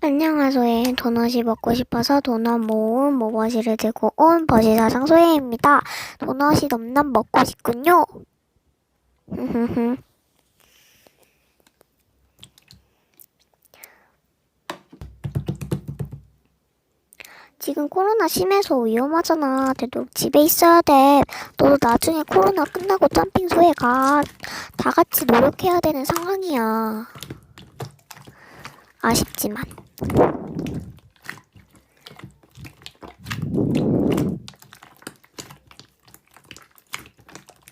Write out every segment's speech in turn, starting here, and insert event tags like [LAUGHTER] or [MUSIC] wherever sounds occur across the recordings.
안녕하소에 도넛이 먹고 싶어서 도넛 모음 모버시를 들고 온 버시사장 소혜입니다. 도넛이 넘넘 먹고 싶군요. [LAUGHS] 지금 코로나 심해서 위험하잖아. 되도록 집에 있어야 돼. 너도 나중에 코로나 끝나고 점핑 소에 가. 다 같이 노력해야 되는 상황이야. 아쉽지만.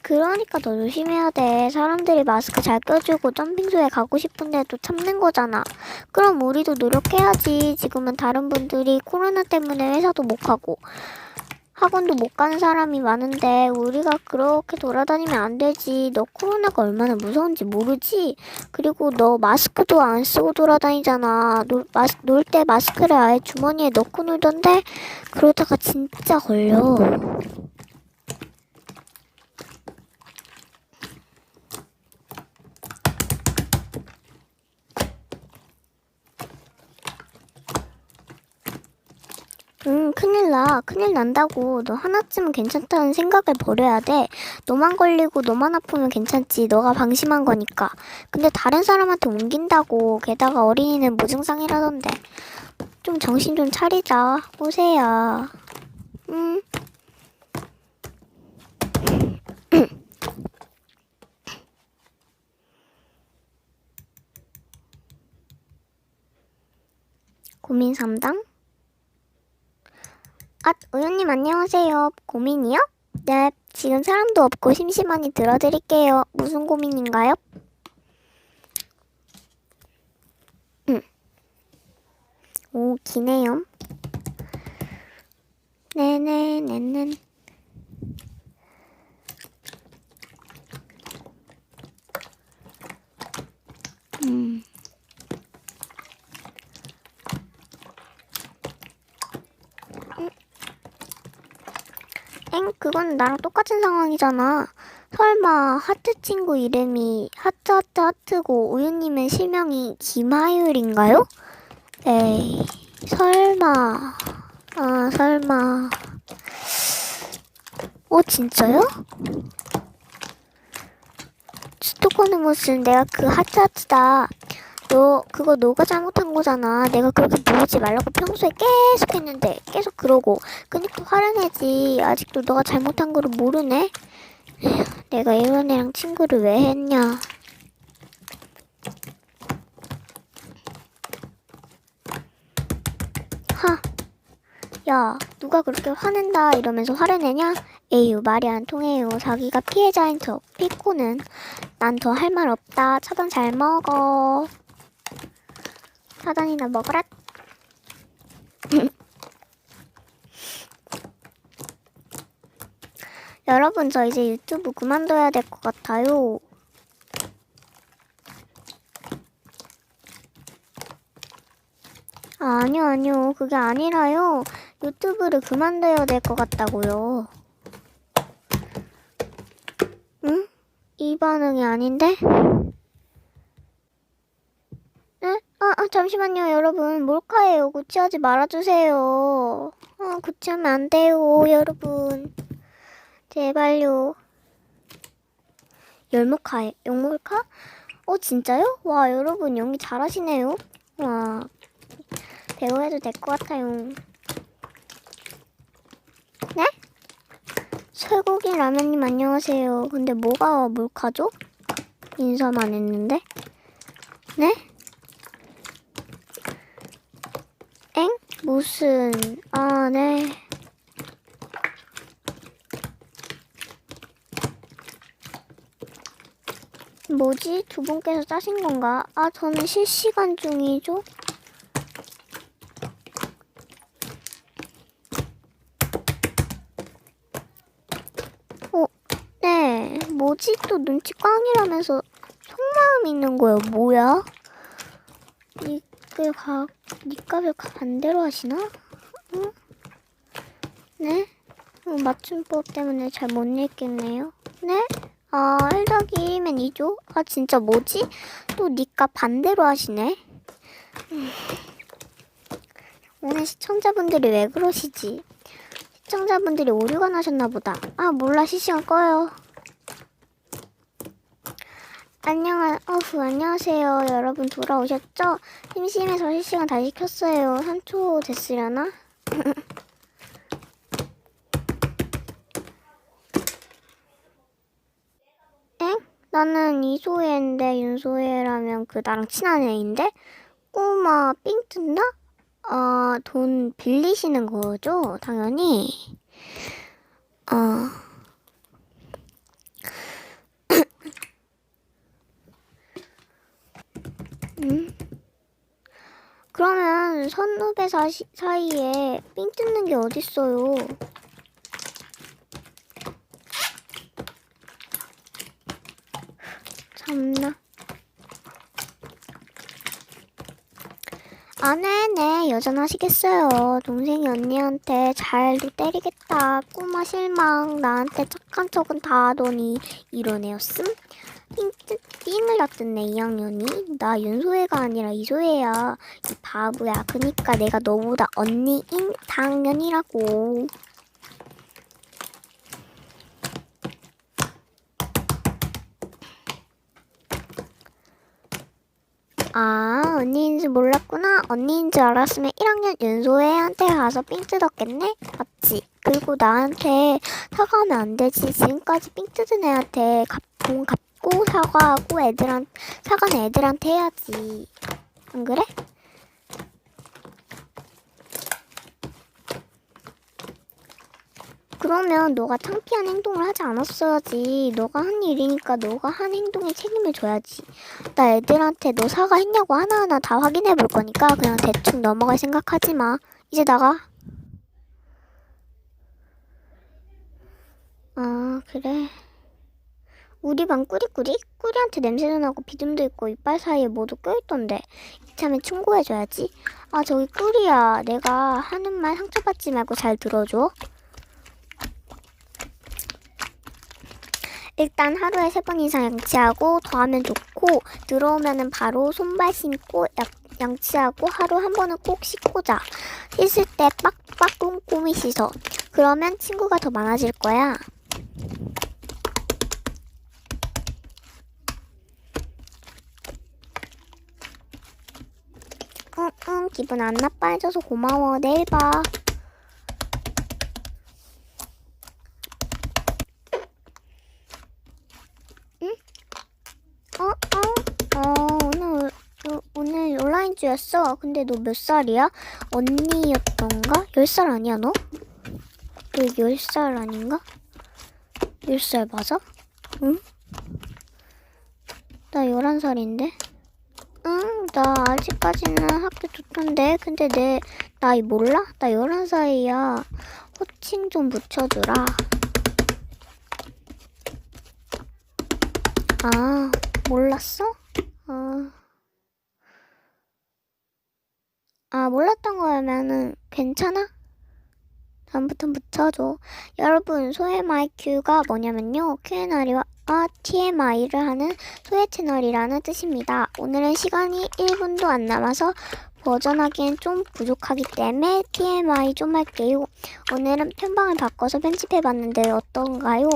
그러니까 너 조심해야 돼. 사람들이 마스크 잘 껴주고 점핑소에 가고 싶은데도 참는 거잖아. 그럼 우리도 노력해야지. 지금은 다른 분들이 코로나 때문에 회사도 못 가고 학원도 못 가는 사람이 많은데 우리가 그렇게 돌아다니면 안 되지. 너 코로나가 얼마나 무서운지 모르지? 그리고 너 마스크도 안 쓰고 돌아다니잖아. 놀 때 마스크를 아예 주머니에 넣고 놀던데 그러다가 진짜 걸려. 응, 큰일 나. 큰일 난다고. 너 하나쯤은 괜찮다는 생각을 버려야 돼. 너만 걸리고 너만 아프면 괜찮지. 너가 방심한 거니까. 근데 다른 사람한테 옮긴다고. 게다가 어린이는 무증상이라던데. 좀 정신 좀 차리자. 오세요. 응. [CLEARS THROAT] 고민 상담? 아, 의원님 안녕하세요. 고민이요? 네, 지금 사람도 없고 심심하니 들어드릴게요. 무슨 고민인가요? 응. 오, 기네요. 네네네네. 그건 나랑 똑같은 상황이잖아. 설마 하트 친구 이름이 하트 하트 하트고 우유님의 실명이 김하율인가요? 에이, 설마. 아, 설마. 어, 진짜요? 스토커너무슨 내가 그 하트 하트다. 너 그거 너가 잘못한 거잖아. 내가 그렇게 부르지 말라고 평소에 계속 했는데 계속 그러고 그니까 화를 내지. 아직도 너가 잘못한 거를 모르네. 에휴, 내가 이런 애랑 친구를 왜 했냐. 하. 야, 누가 그렇게 화낸다 이러면서 화를 내냐? 에휴, 말이 안 통해요. 자기가 피해자인 척. 피코는 난 더 할 말 없다. 차단 잘 먹어. 사단이나 먹어라. [LAUGHS] 여러분, 저 이제 유튜브 그만둬야 될 것 같아요. 아, 아니요, 아니요. 그게 아니라요. 유튜브를 그만둬야 될 것 같다고요. 응? 이 반응이 아닌데? 아, 아, 잠시만요, 여러분. 몰카예요. 구치하지 말아주세요. 아, 구치하면 안 돼요, 여러분. 제발요. 열목카에, 영몰카? 어, 진짜요? 와, 여러분, 연기 잘하시네요. 와, 배우해도 될 것 같아요. 네? 쇠고기 라면님 안녕하세요. 근데 뭐가 몰카죠? 인사만 했는데? 네? 엥? 무슨, 아, 네. 뭐지? 두 분께서 짜신 건가? 아, 저는 실시간 중이죠? 어, 네. 뭐지? 또 눈치 꽝이라면서 속마음 있는 거예요. 뭐야? 이걸 가, 니값을 반대로 하시나? 응? 네? 어, 맞춤법 때문에 잘 못 읽겠네요. 네? 아, 1더기면 2죠? 아, 진짜 뭐지? 또 니값 반대로 하시네? 음. 오늘 시청자분들이 왜 그러시지? 시청자분들이 오류가 나셨나 보다. 아 몰라 실시간 꺼요. 안녕하, 어후, 안녕하세요. 여러분 돌아오셨죠? 심심해서 실시간 다시 켰어요. 3초 됐으려나? [LAUGHS] 엥? 나는 이소혜인데 윤소혜라면 그 나랑 친한 애인데? 꼬마 삥 뜬다? 어, 돈 빌리시는 거죠? 당연히. 어. 음? 그러면 선후배 사시, 사이에 삥 뜯는 게 어딨어요? 참나. 안 해, 네, 여전하시겠어요. 동생이 언니한테 잘도 때리겠다. 꼬마 실망. 나한테 착한 척은 다 하더니 이런 애였음? 삥을 다 뜯네, 2학년이. 나 윤소혜가 아니라 이소혜야. 이 바보야. 그니까 내가 너보다 언니인 당연이라고. 아, 언니인 줄 몰랐구나. 언니인 줄 알았으면 1학년 윤소혜한테 가서 삥 뜯었겠네? 맞지? 그리고 나한테 사과하면 안 되지. 지금까지 삥 뜯은 애한테 갚, 돈 갚 고 사과하고 애들한, 사과는 애들한테 해야지. 안 그래? 그러면 너가 창피한 행동을 하지 않았어야지. 너가 한 일이니까 너가 한 행동에 책임을 져야지. 나 애들한테 너 사과했냐고 하나하나 다 확인해 볼 거니까 그냥 대충 넘어갈 생각하지 마. 이제 나가. 아, 그래. 우리 반 꾸리꾸리? 꾸리한테 냄새도 나고 비듬도 있고 이빨 사이에 모두 껴있던데 이참에 충고해줘야지. 아, 저기 꾸리야. 내가 하는 말 상처받지 말고 잘 들어줘. 일단 하루에 세 번 이상 양치하고 더하면 좋고 들어오면은 바로 손발 씻고 약, 양치하고 하루 한 번은 꼭 씻고 자. 씻을 때 빡빡 꼼꼼히 씻어. 그러면 친구가 더 많아질 거야. 응, 응, 기분 안 나빠해줘서 고마워. 내일 봐. 어, 어, 어, 오늘, 어, 오늘 온라인주였어. 근데 너 몇 살이야? 언니였던가? 10살 아니야, 너? 너 10살 아닌가? 10살 맞아? 응? 나 11살인데? 응, 나 아직까지는 학교 좋던데. 근데 내 나이 몰라? 나 11살이야. 호칭 좀 붙여주라. 아, 몰랐어? 아, 아 몰랐던 거면은 괜찮아? 다음부턴 붙여줘. 여러분, 소해마이큐가 뭐냐면요. Q&A와 TMI를 하는 소해 채널이라는 뜻입니다. 오늘은 시간이 1분도 안 남아서 버전하기엔 좀 부족하기 때문에 TMI 좀 할게요. 오늘은 편방을 바꿔서 편집해봤는데 어떤가요?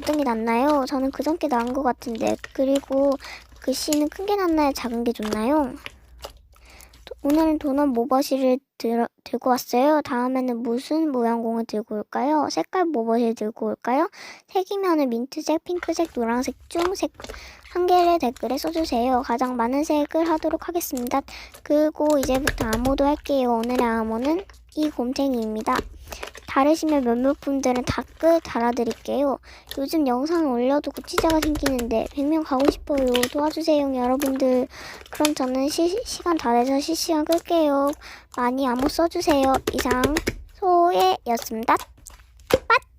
어떤 게 낫나요? 저는 그전 게 나은 것 같은데 그리고 글씨는 큰 게 낫나요? 작은 게 좋나요? 도- 오늘은 도넛 모버시를 들, 들고 왔어요. 다음에는 무슨 모양공을 들고 올까요? 색깔 모버시를 들고 올까요? 색이면은 민트색, 핑크색, 노란색 중 색 한 개를 댓글에 써주세요. 가장 많은 색을 하도록 하겠습니다. 그리고 이제부터 암호도 할게요. 오늘의 암호는 이 곰탱이입니다. 다르시면 몇몇 분들은 댓글 달아드릴게요. 요즘 영상을 올려도 구치자가 생기는데 100명 가고 싶어요. 도와주세요, 여러분들. 그럼 저는 시, 시간 다 돼서 실시간 끌게요. 많이 암호 써주세요. 이상 소혜였습니다. 빠